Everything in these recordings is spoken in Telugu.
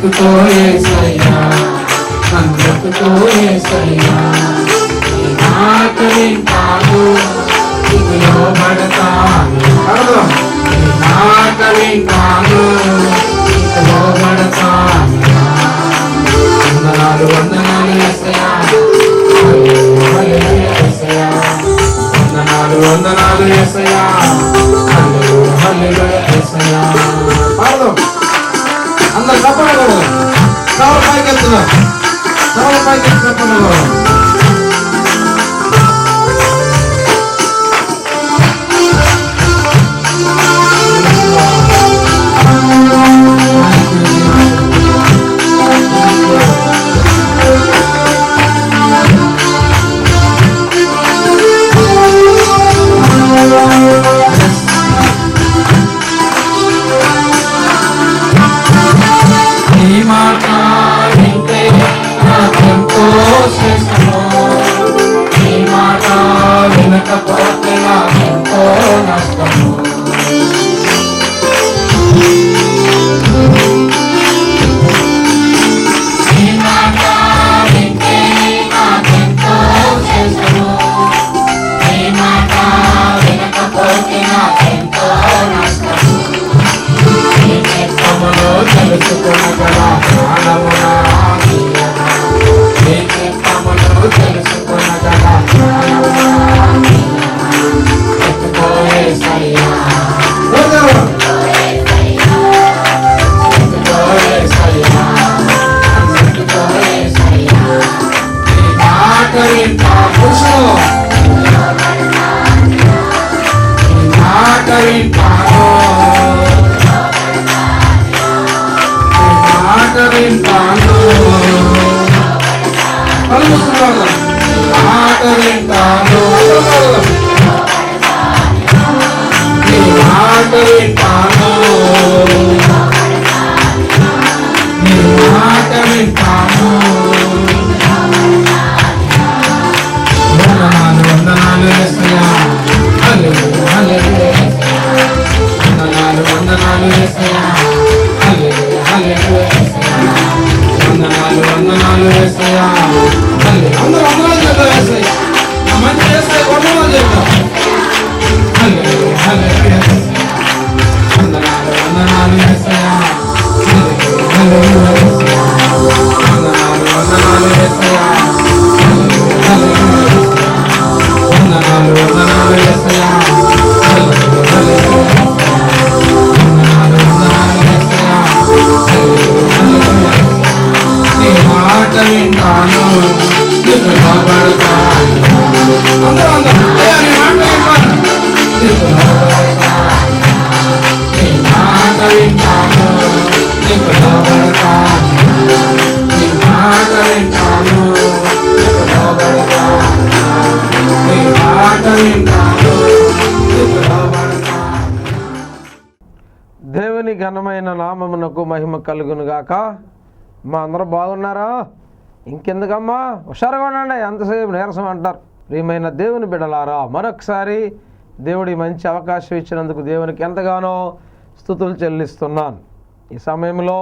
బ్రతుకో ఏసయ్యా. నన్ను బ్రతుకో ఏసయ్యా. నీ మాట వింటాను నీకు లోబడతాను పాడదాం. నీ మాట వింటాను నీకు లోబడతాను వందనాలు వందనాలు ఏసయ్యా. వందనాలు వందనాలు ఏసయ్యా. హల్లెలూయా హల్లెలూయా ఏసయ్యా. 頑張れ顔解決顔解決だっのよ Maria. ఘనమైన నామమునకు మహిమ కలుగును గాక మా అందరూ బాగున్నారా? ఇంకెందుకమ్మా? హుషారుగా ఉండండి ఎంతసేపు నీరసం అంటారు. ప్రియమైన దేవుని బిడలారా మరొకసారి దేవుడి మంచి అవకాశం ఇచ్చినందుకు దేవునికి ఎంతగానో స్థుతులు చెల్లిస్తున్నాను. ఈ సమయంలో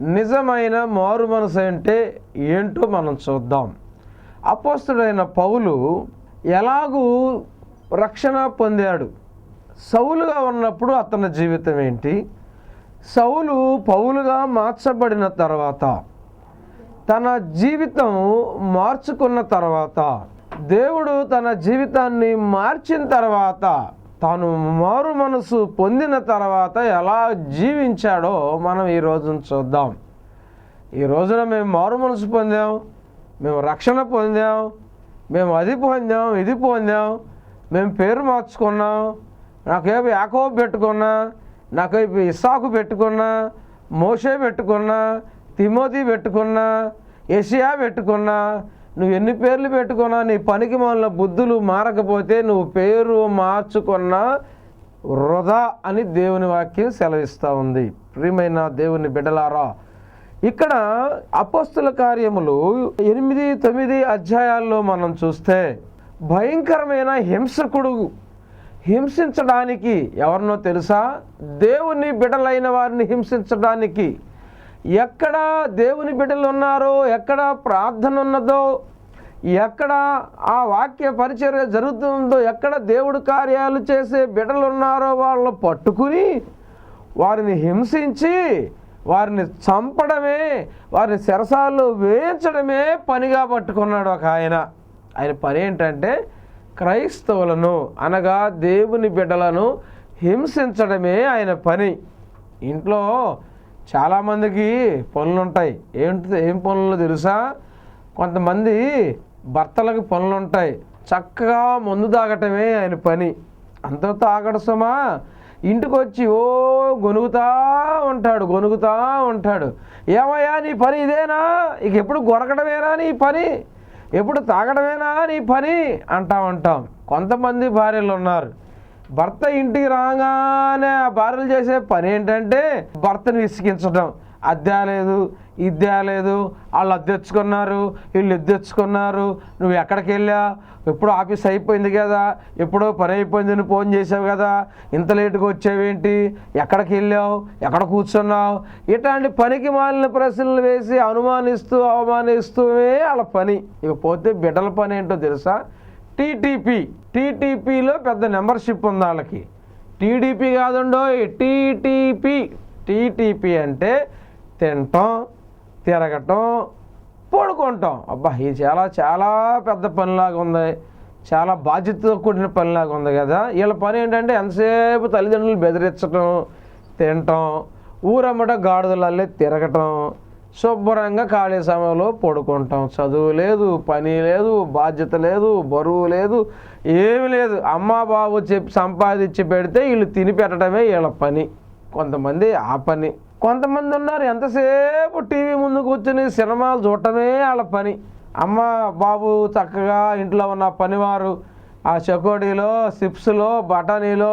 నిజమైన మారు మనసు అంటే ఏంటో మనం చూద్దాం. అపోస్తుడైన పౌలు ఎలాగూ రక్షణ పొందాడు? సౌలుగా ఉన్నప్పుడు అతని జీవితం ఏంటి? సౌలు పౌలుగా మార్చబడిన తర్వాత తన జీవితం మార్చుకున్న తర్వాత దేవుడు తన జీవితాన్ని మార్చిన తర్వాత తాను మారు మనసు పొందిన తర్వాత ఎలా జీవించాడో మనం ఈ రోజున చూద్దాం. ఈ రోజున మేము మారు మనసు పొందాం మేము రక్షణ పొందాం మేము అది పొందాం ఇది పొందాం మేము పేరు మార్చుకున్నాం నాకేమి యాకోబ్ పెట్టుకున్నా నాకు ఇస్సాకు పెట్టుకున్నా మోషే పెట్టుకున్నా తిమోతి పెట్టుకున్నా ఏషియా పెట్టుకున్నా నువ్వు ఎన్ని పేర్లు పెట్టుకున్నా నీ పనికి మొదల బుద్ధులు మారకపోతే నువ్వు పేరు మార్చుకున్నా వృధా అని దేవుని వాక్యం సెలవిస్తూ ఉంది. ప్రియమైన దేవుని బిడ్డలారా ఇక్కడ అపస్తుల కార్యములు ఎనిమిది తొమ్మిది అధ్యాయాల్లో మనం చూస్తే భయంకరమైన హింసకుడు హింసించడానికి ఎవరినో తెలుసా? దేవుని బిడలైన వారిని హింసించడానికి. ఎక్కడ దేవుని బిడ్డలు ఉన్నారో ఎక్కడ ప్రార్థన ఉన్నదో ఎక్కడ ఆ వాక్య పరిచర్య జరుగుతుందో ఎక్కడ దేవుడు కార్యాలు చేసే బిడ్డలు ఉన్నారో వాళ్ళు పట్టుకుని వారిని హింసించి వారిని చంపడమే వారిని శరసాలు వేయించడమే పనిగా పట్టుకున్నాడు ఒక ఆయన. ఆయన పని ఏంటంటే క్రైస్తవులను అనగా దేవుని బిడ్డలను హింసించడమే ఆయన పని. ఇంట్లో చాలామందికి పనులు ఉంటాయి ఏంటి ఏం పనులు తెలుసా? కొంతమంది భర్తలకు పనులు ఉంటాయి చక్కగా మందు తాగటమే ఆయన పని. అంత తాగడు సుమా. ఇంటికి వచ్చి ఓ గొనుగుతా ఉంటాడు గొనుగుతా ఉంటాడు. ఏమయ్యా నీ పని ఇదేనా? ఇక ఎప్పుడు గొరకడమేనా నీ పని? ఎప్పుడు తాగడమేనా నీ పని? అంటా ఉంటాం. కొంతమంది భార్యలు ఉన్నారు భర్త ఇంటికి రాగానే ఆ భార్యలు చేసే పని ఏంటంటే భర్తను విసిగించడం అద్దె లేదు ఇద్దే లేదు. వాళ్ళు అద్దె తెచ్చుకున్నారు వీళ్ళు ఇద్దె తెచ్చుకున్నారు. నువ్వు ఎక్కడికి వెళ్ళా? ఎప్పుడు ఆఫీస్ అయిపోయింది కదా. ఎప్పుడో పని అయిపోయింది నువ్వు ఫోన్ చేసావు కదా. ఇంత లేటుగా వచ్చావేంటి? ఎక్కడికి వెళ్ళావు? ఎక్కడ కూర్చున్నావు? ఇట్లాంటి పనికి మాలిన ప్రశ్నలు వేసి అనుమానిస్తూ అవమానిస్తూనే వాళ్ళ పని. ఇక పోతే బిడ్డల పని ఏంటో తెలుసా? టీటీపీ. టీటీపీలో పెద్ద మెంబర్షిప్ ఉంది వాళ్ళకి. TDP కాదుండో TTP. టీటీపీ అంటే తింటాం తిరగటం పడుకుంటాం. అబ్బా ఇది చాలా చాలా పెద్ద పనిలాగా ఉంది. చాలా బాధ్యతతో కూడిన పనిలాగా ఉంది కదా. వీళ్ళ పని ఏంటంటే ఎంతసేపు తల్లిదండ్రులు బెదిరించటం తినటం ఊరమ్మట గాడిదలల్లే తిరగటం శుభ్రంగా ఖాళీ సమయంలో పడుకుంటాం. చదువు లేదు పని లేదు బాధ్యత లేదు బరువు లేదు ఏమి లేదు. అమ్మ బాబు చెప్పి సంపాదించి పెడితే వీళ్ళు తిని పెట్టడమే వీళ్ళ పని. కొంతమంది ఆ పని. కొంతమంది ఉన్నారు ఎంతసేపు టీవీ ముందు కూర్చుని సినిమాలు చూడటమే వాళ్ళ పని. అమ్మ బాబు చక్కగా ఇంట్లో ఉన్న పనివారు ఆ చకోడీలో చిప్స్లో బఠానీలో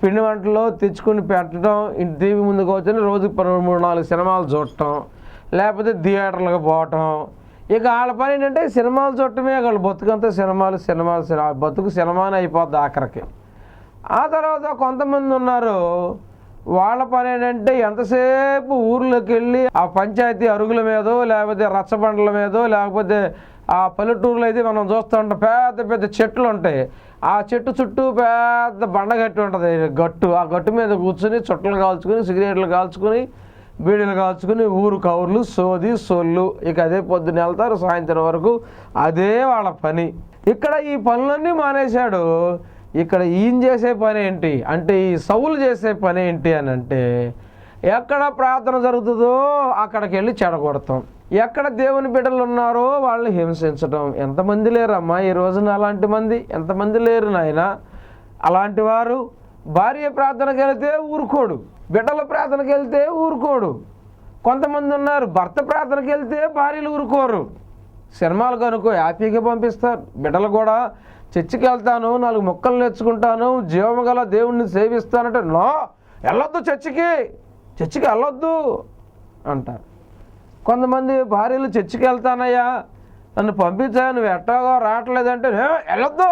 పిండి వంటలో తెచ్చుకుని పెట్టడం ఇంటి టీవీ ముందు కూర్చొని రోజుకి పన్నెండు మూడు నాలుగు సినిమాలు చూడటం లేకపోతే థియేటర్లకు పోవటం. ఇక వాళ్ళ పని ఏంటంటే సినిమాలు చూడటమే వాళ్ళు బతుకంతా సినిమాలు సినిమాలు బతుకు సినిమానే అయిపోద్ది ఆఖరికి. ఆ తర్వాత కొంతమంది ఉన్నారు వాళ్ళ పని ఏంటంటే ఎంతసేపు ఊర్లోకి వెళ్ళి ఆ పంచాయతీ అరుగుల మీదో లేకపోతే రచ్చబండల మీదో లేకపోతే ఆ పల్లెటూరులో అయితే మనం చూస్తూ ఉంటాం పెద్ద పెద్ద చెట్లు ఉంటాయి. ఆ చెట్టు చుట్టూ పెద్ద బండ గట్టి ఉంటుంది. గట్టు. ఆ గట్టు మీద కూర్చుని చుట్టలు కాల్చుకుని సిగరెట్లు కాల్చుకుని బీడీలు కాల్చుకుని ఊరు కౌర్లు సోది సొల్లు. ఇక అదే పొద్దున్న వెళ్తారు సాయంత్రం వరకు అదే వాళ్ళ పని. ఇక్కడ ఈ పనులన్నీ మానేశాడు. ఇక్కడ ఈయన చేసే పని ఏంటి? అంటే ఈ సౌలు చేసే పని ఏంటి అని అంటే ఎక్కడ ప్రార్థన జరుగుతుందో అక్కడికి వెళ్ళి చెడగొడతాం. ఎక్కడ దేవుని బిడ్డలు ఉన్నారో వాళ్ళని హింసించడం ఎంతమంది లేరమ్మా ఈ రోజున అలాంటి మంది? ఎంతమంది లేరు నాయన? అలాంటి వారు? భార్య ప్రార్థనకి వెళితే ఊరుకోడు. బిడ్డల ప్రార్థనకి వెళ్తే ఊరుకోడు. కొంతమంది ఉన్నారు భర్త ప్రార్థనకి వెళ్తే భార్యలు ఊరుకోరు. సినిమాలు కనుకో హ్యాపీగా పంపిస్తారు. బిడ్డలు కూడా చర్చికి వెళ్తాను నాలుగు మొక్కలు నేర్చుకుంటాను జీవము గల దేవుణ్ణి సేవిస్తానంటే నో వెళ్ళొద్దు చర్చికి చర్చికి వెళ్ళొద్దు అంటారు. కొంతమంది భార్యలు చర్చికి వెళ్తానయ్యా నన్ను పంపించా నువ్వు ఎట్టాగో రావట్లేదంటే వెళ్ళొద్దు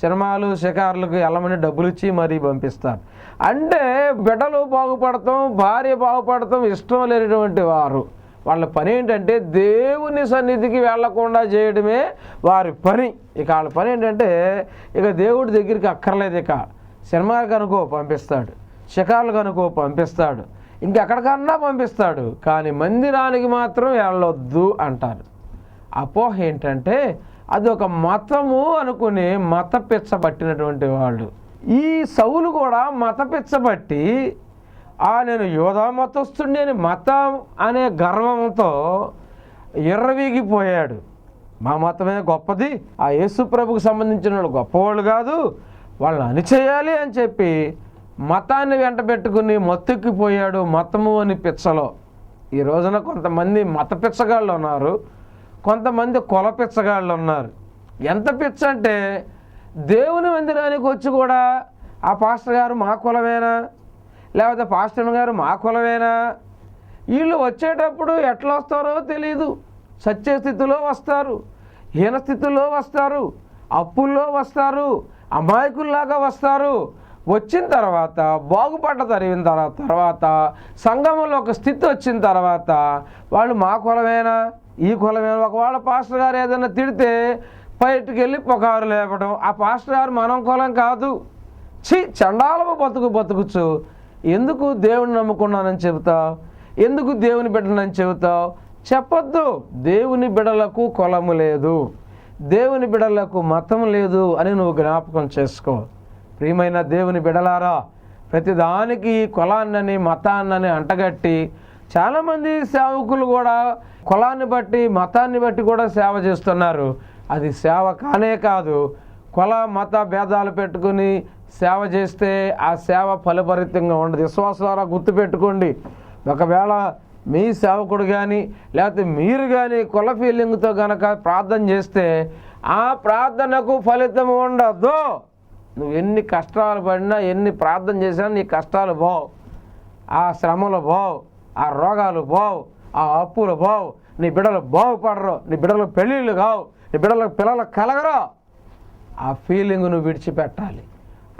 సినిమాలు షికారులకు వెళ్ళమని డబ్బులు ఇచ్చి మరీ పంపిస్తారు అంటే బిడ్డలు బాగుపడతాం భార్య బాగుపడతాం ఇష్టం లేనటువంటి వారు. వాళ్ళ పని ఏంటంటే దేవుని సన్నిధికి వెళ్ళకుండా చేయడమే వారి పని. ఇక వాళ్ళ పని ఏంటంటే ఇక దేవుడి దగ్గరికి అక్కర్లేదు ఇక. సినిమాలు కనుకో పంపిస్తాడు. షికార్లు కనుకో పంపిస్తాడు. ఇంకెక్కడికన్నా పంపిస్తాడు. కానీ మందిరానికి మాత్రం వెళ్ళొద్దు అంటారు. అపోహ ఏంటంటే అది ఒక మతము అనుకుని మత పిచ్చబట్టినటువంటి వాళ్ళు. ఈ సౌలు కూడా మత పిచ్చబట్టి ఆ నేను యోధా మతస్థుడిని అని మతం అనే గర్వంతో ఎర్రవీగిపోయాడు మా మతమే గొప్పది. ఆ యేసు ప్రభుకు సంబంధించిన వాళ్ళు గొప్పవాళ్ళు కాదు. వాళ్ళని అనిచేయాలి అని చెప్పి మతాన్ని వెంట పెట్టుకుని మత్తెక్కిపోయాడు మతము అని పిచ్చలో. ఈ రోజున కొంతమంది మత పిచ్చగాళ్ళు ఉన్నారు. కొంతమంది కుల పిచ్చగాళ్ళు ఉన్నారు. ఎంత పిచ్చ అంటే దేవుని మందిరానికి వచ్చి కూడా ఆ పాస్టర్ గారు మా కులమేనా? లేకపోతే పాస్టర్ గారు మా కులమేనా? వీళ్ళు వచ్చేటప్పుడు ఎట్లా వస్తారో తెలియదు సత్య స్థితిలో వస్తారు హీన స్థితిలో వస్తారు అప్పుల్లో వస్తారు అమాయకుల్లాగా వస్తారు. వచ్చిన తర్వాత బాగుపడ్డ తరిగిన తర్వాత తర్వాత సంఘంలో ఒక స్థితి వచ్చిన తర్వాత వాళ్ళు మా కులమేనా? ఈ కులమేనా? ఒకవేళ పాస్టర్ గారు ఏదైనా తిడితే బయటికి వెళ్ళి పొగారు లేపడం. ఆ పాస్టర్ గారు మనం కులం కాదు. ఛీ చండాలము బతుకు బతుకుచ్చు ఎందుకు దేవుని నమ్ముకున్నానని చెబుతావు? ఎందుకు దేవుని బిడ్డనని చెబుతావు? చెప్పొద్దు. దేవుని బిడలకు కులము లేదు. దేవుని బిడలకు మతం లేదు అని నువ్వు జ్ఞాపకం చేసుకో. ప్రియమైన దేవుని బిడలారా ప్రతిదానికి కులాన్నని మతాన్నని అంటగట్టి చాలామంది సేవకులు కూడా కులాన్ని బట్టి మతాన్ని బట్టి కూడా సేవ చేస్తున్నారు. అది సేవ కానే కాదు. కుల మత భేదాలు పెట్టుకుని సేవ చేస్తే ఆ సేవ ఫలభరితంగా ఉండదు. విశ్వాసారా గుర్తుపెట్టుకోండి. ఒకవేళ మీ సేవకుడు కానీ లేకపోతే మీరు కానీ కుల ఫీలింగ్తో కనుక ప్రార్థన చేస్తే ఆ ప్రార్థనకు ఫలితం ఉండదు. నువ్వు ఎన్ని కష్టాలు పడినా ఎన్ని ప్రార్థన చేసినా నీ కష్టాలు పోవు. ఆ శ్రమలు పోవు ఆ రోగాలు పోవు ఆ అప్పులు పోవు. నీ బిడ్డలు బాగుపడరు నీ బిడ్డలు పెళ్ళిళ్ళు కావు నీ బిడ్డలకు పిల్లలు కలగరు. ఆ ఫీలింగ్ నువ్వు విడిచిపెట్టాలి.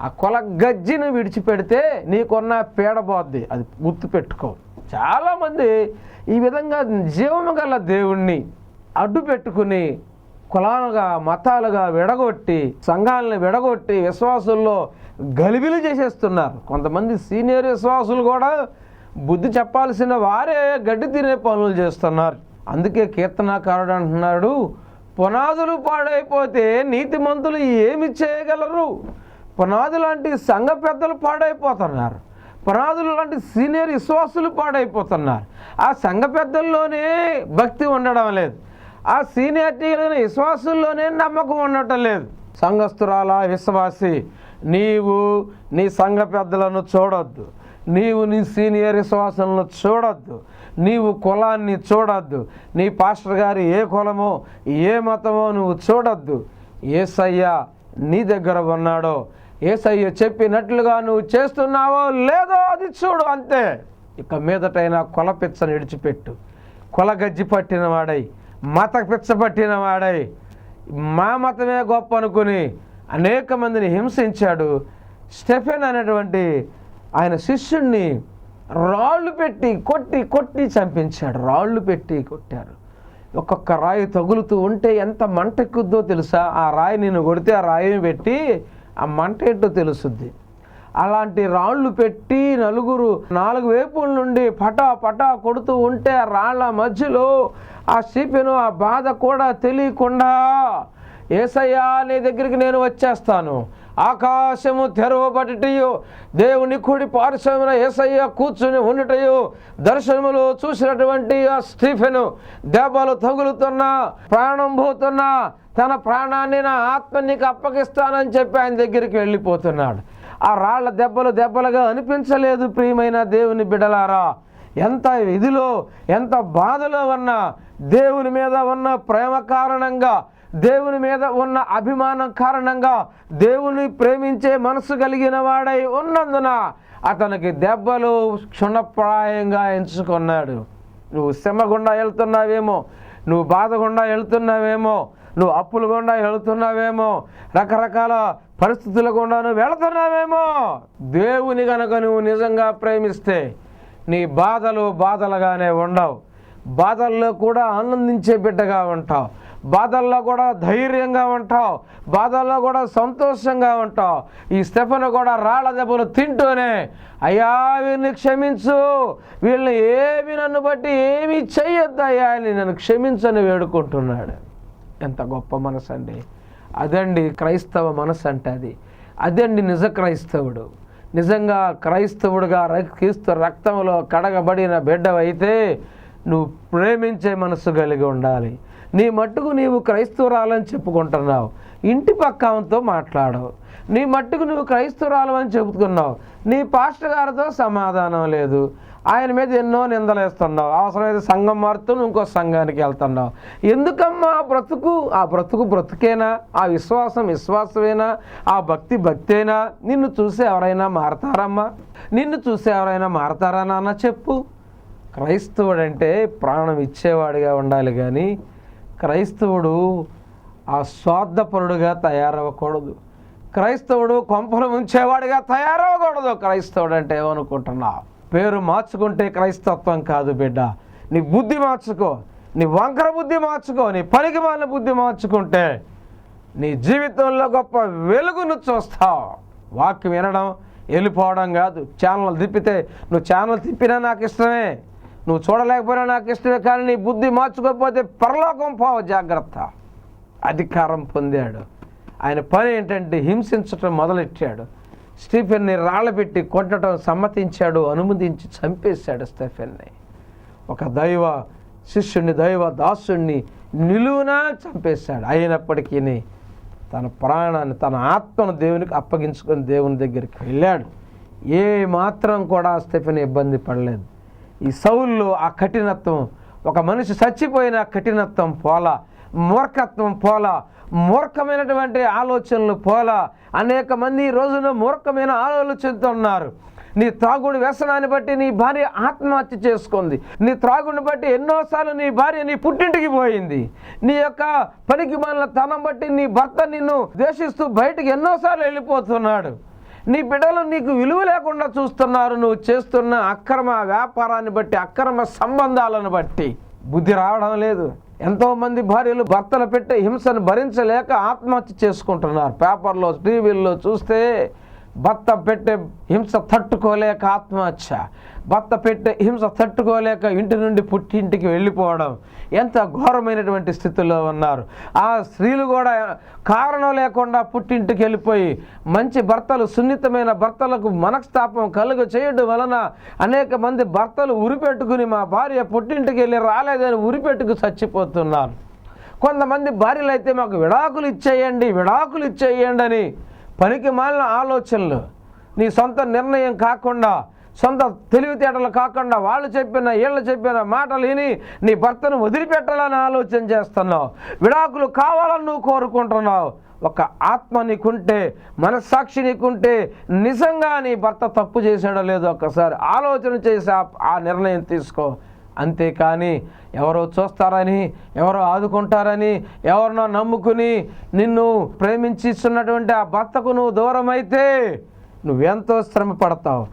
ఆ కొల గజ్జిని విడిచిపెడితే నీకున్న పీడబోద్ది అది గుర్తు పెట్టుకో. చాలామంది ఈ విధంగా జీవము గల దేవుణ్ణి అడ్డు పెట్టుకుని కులాలుగా మతాలుగా విడగొట్టి సంఘాలను విడగొట్టి విశ్వాసుల్లో గలిబిలు చేసేస్తున్నారు. కొంతమంది సీనియర్ విశ్వాసులు కూడా బుద్ధి చెప్పాల్సిన వారే గడ్డి తినే పనులు చేస్తున్నారు. అందుకే కీర్తనాకారుడు అంటున్నాడు పునాదులు పాడైపోతే నీతిమంతులు ఏమి చేయగలరు? పునాది లాంటి సంఘ పెద్దలు పాడైపోతున్నారు. పునాదులు లాంటి సీనియర్ విశ్వాసులు పాడైపోతున్నారు. ఆ సంఘ పెద్దల్లోనే భక్తి ఉండడం లేదు. ఆ సీనియారిటీ కలిగిన విశ్వాసుల్లోనే నమ్మకం ఉండటం లేదు. సంఘస్థురాల విశ్వాసి నీవు నీ సంఘ పెద్దలను చూడొద్దు. నీవు నీ సీనియర్ విశ్వాసాలను చూడొద్దు. నీవు కులాన్ని చూడొద్దు. నీ పాస్టర్ గారు ఏ కులమో ఏ మతమో నువ్వు చూడొద్దు. ఏసయ్య నీ దగ్గర ఉన్నాడో ఏసయ్య చెప్పినట్లుగా నువ్వు చేస్తున్నావో లేదో అది చూడు అంతే. ఇక మీదటైనా కొల పిచ్చని విడిచిపెట్టు. కొల గజ్జి పట్టిన వాడై మత పిచ్చ పట్టిన వాడై మా మతమే గొప్ప అనుకుని అనేక మందిని హింసించాడు. స్టెఫెన్ అనేటువంటి ఆయన శిష్యుణ్ణి రాళ్ళు పెట్టి కొట్టి కొట్టి చంపించాడు. రాళ్ళు పెట్టి కొట్టారు. ఒక్కొక్క రాయి తగులుతూ ఉంటే ఎంత మంటెక్కుద్దో తెలుసా? ఆ రాయి నేను కొడితే ఆ రాయిని పెట్టి ఆ మంట ఏంటో తెలుస్తుంది అలాంటి రాళ్ళు పెట్టి నలుగురు నాలుగు వైపుల నుండి పటా పటా కొడుతూ ఉంటే ఆ రాళ్ళ మధ్యలో ఆ సిపిను ఆ బాధ కూడా తెలియకుండా ఏసయ్యా నీ దగ్గరికి నేను వచ్చేస్తాను. ఆకాశము తెరవబడిటయు దేవుని కుడి పార్శ్వమున ఏసయ్య కూర్చుని ఉండటయు దర్శనములు చూసినటువంటి ఆ స్టీఫెను దెబ్బలు తగులుతున్నా ప్రాణం పోతున్నా తన ప్రాణాన్ని నా ఆత్మ నీకు అప్పగిస్తానని చెప్పి ఆయన దగ్గరికి వెళ్ళిపోతున్నాడు. ఆ రాళ్ళ దెబ్బలు దెబ్బలుగా అనిపించలేదు ప్రియమైన దేవుని బిడలారా. ఎంత ఇదిలో ఎంత బాధలో ఉన్న దేవుని మీద ఉన్న ప్రేమ కారణంగా దేవుని మీద ఉన్న అభిమానం కారణంగా దేవుని ప్రేమించే మనసు కలిగిన వాడై ఉన్నందున అతనికి దెబ్బలు క్షుణప్రాయంగా ఎంచుకున్నాడు. నువ్వు శ్రమ గుండా వెళ్తున్నావేమో నువ్వు బాధ గుండా వెళ్తున్నావేమో నువ్వు అప్పులు గుండా వెళుతున్నావేమో రకరకాల పరిస్థితుల గుండా నువ్వు వెళుతున్నావేమో. దేవుని కనుక నువ్వు నిజంగా ప్రేమిస్తే నీ బాధలు బాధలుగానే ఉండవు. బాధల్లో కూడా ఆనందించే బిడ్డగా ఉంటావు. బాధల్లో కూడా ధైర్యంగా ఉంటావు బాధల్లో కూడా సంతోషంగా ఉంటావు. ఈ స్టెఫను కూడా రాళ్ళ దెబ్బలు తింటూనే అయ్యా వీరిని క్షమించు. వీళ్ళని ఏమి నన్ను బట్టి ఏమి చెయ్యొద్దు అయ్యా. అని నన్ను క్షమించని వేడుకుంటున్నాడు. ఎంత గొప్ప మనసు అండి. అదండి క్రైస్తవ మనసు అంటే అది. అదండి నిజ క్రైస్తవుడు. నిజంగా క్రైస్తవుడుగా క్రీస్తు రక్తంలో కడగబడిన బిడ్డవైతే నువ్వు ప్రేమించే మనసు కలిగి ఉండాలి. నీ మట్టుకు నీవు క్రైస్తవురాలని చెప్పుకుంటున్నావు. ఇంటి పక్కంతో మాట్లాడవు. నీ మట్టుకు నువ్వు క్రైస్తవురాలు అని చెప్పుకున్నావు నీ పాస్టర్ గారితో సమాధానం లేదు. ఆయన మీద ఎన్నో నిందలేస్తున్నావు అవసరమైతే సంఘం మారుతూ ఇంకో సంఘానికి వెళ్తున్నావు. ఎందుకమ్మా ఆ బ్రతుకు? ఆ బ్రతుకు బ్రతుకేనా? ఆ విశ్వాసం విశ్వాసమేనా? ఆ భక్తి భక్తేనా? నిన్ను చూసి ఎవరైనా మారతారమ్మా? నిన్ను చూసి ఎవరైనా మారతారా నాన్న? చెప్పు. క్రైస్తవుడు అంటే ప్రాణం ఇచ్చేవాడిగా ఉండాలి కానీ క్రైస్తవుడు ఆ స్వార్థపరుడుగా తయారవ్వకూడదు. క్రైస్తవుడు కొంపలు ఉంచేవాడిగా తయారవకూడదు క్రైస్తవుడు అంటే ఏమనుకుంటున్నా? పేరు మార్చుకుంటే క్రైస్తత్వం కాదు బిడ్డ. నీ బుద్ధి మార్చుకో నీ వంకర బుద్ధి మార్చుకో నీ పనికి మాలిన బుద్ధి మార్చుకుంటే నీ జీవితంలో గొప్ప వెలుగును చూస్తావు. వాక్యం వినడం వెళ్ళిపోవడం కాదు. ఛానల్ తిప్పితే నువ్వు ఛానల్ తిప్పినా నాకు ఇష్టమే. నువ్వు చూడలేకపోయినా నాకు ఇష్టమే కానీ నీ బుద్ధి మార్చుకోకపోతే పరలోకం పోవ జాగ్రత్త. అధికారం పొందాడు. ఆయన పని ఏంటంటే హింసించటం మొదలెట్టాడు. స్టీఫెన్ని రాళ్ళపెట్టి కొట్టడం సమ్మతించాడు అనుమతించి చంపేశాడు స్టీఫెన్ని. ఒక దైవ శిష్యుని దైవ దాసుణ్ణి నిలువునా చంపేశాడు. అయినప్పటికీ తన ప్రాణాన్ని తన ఆత్మను దేవునికి అప్పగించుకొని దేవుని దగ్గరికి వెళ్ళాడు. ఏ మాత్రం కూడా స్టెఫెన్ ఇబ్బంది పడలేదు. ఈ సౌల్లో ఆ కఠినత్వం ఒక మనిషి చచ్చిపోయిన కఠినత్వం పోలా మూర్ఖత్వం పోలా మూర్ఖమైనటువంటి ఆలోచనలు పోలా. అనేక మంది ఈ రోజున మూర్ఖమైన ఆలోచిస్తున్నారు నీ త్రాగుడి వ్యసనాన్ని బట్టి నీ భార్య ఆత్మహత్య చేసుకుంది. నీ త్రాగుడిని బట్టి ఎన్నోసార్లు నీ భార్య నీ పుట్టింటికి పోయింది. నీ యొక్క పనికి మనల తనం బట్టి నీ భర్త నిన్ను ద్వేషిస్తూ బయటకు ఎన్నోసార్లు వెళ్ళిపోతున్నాడు. నీ బిడ్డలు నీకు విలువ లేకుండా చూస్తున్నారు నువ్వు చేస్తున్న అక్రమ వ్యాపారాన్ని బట్టి అక్రమ సంబంధాలను బట్టి. బుద్ధి రావడం లేదు. ఎంతోమంది భార్యలు భర్తలు పెట్టే హింసను భరించలేక ఆత్మహత్య చేసుకుంటున్నారు. పేపర్లో టీవీల్లో చూస్తే భర్త పెట్టే హింస తట్టుకోలేక ఆత్మహత్య భర్త పెట్టే హింస తట్టుకోలేక ఇంటి నుండి పుట్టింటికి వెళ్ళిపోవడం ఎంత ఘోరమైనటువంటి స్థితిలో ఉన్నారు. ఆ స్త్రీలు కూడా కారణం లేకుండా పుట్టింటికి వెళ్ళిపోయి మంచి భర్తలు సున్నితమైన భర్తలకు మనస్తాపం కలుగ చేయడం వలన అనేక మంది భర్తలు ఉరిపెట్టుకుని మా భార్య పుట్టింటికి వెళ్ళి రాలేదని ఉరిపెట్టుకు చచ్చిపోతున్నారు. కొంతమంది భార్యలు అయితే మాకు విడాకులు ఇచ్చేయండి విడాకులు ఇచ్చేయండి అని పనికి మాలిన ఆలోచనలు నీ సొంత నిర్ణయం కాకుండా సొంత తెలివితేటలు కాకుండా వాళ్ళు చెప్పిన వీళ్ళు చెప్పిన మాటలు విని నీ భర్తను వదిలిపెట్టాలని ఆలోచన చేస్తున్నావు. విడాకులు కావాలని నువ్వు కోరుకుంటున్నావు. ఒక ఆత్మ నీకుంటే మనస్సాక్షి నీకుంటే నిజంగా నీ భర్త తప్పు చేశాడో లేదో ఒక్కసారి ఆలోచన చేసి ఆ నిర్ణయం తీసుకో. అంతేకాని ఎవరో చూస్తారని ఎవరో ఆదుకుంటారని ఎవరినో నమ్ముకుని నిన్ను ప్రేమించిస్తున్నటువంటి ఆ భర్తకు నువ్వు దూరమైతే నువ్వెంతో శ్రమ పడతావు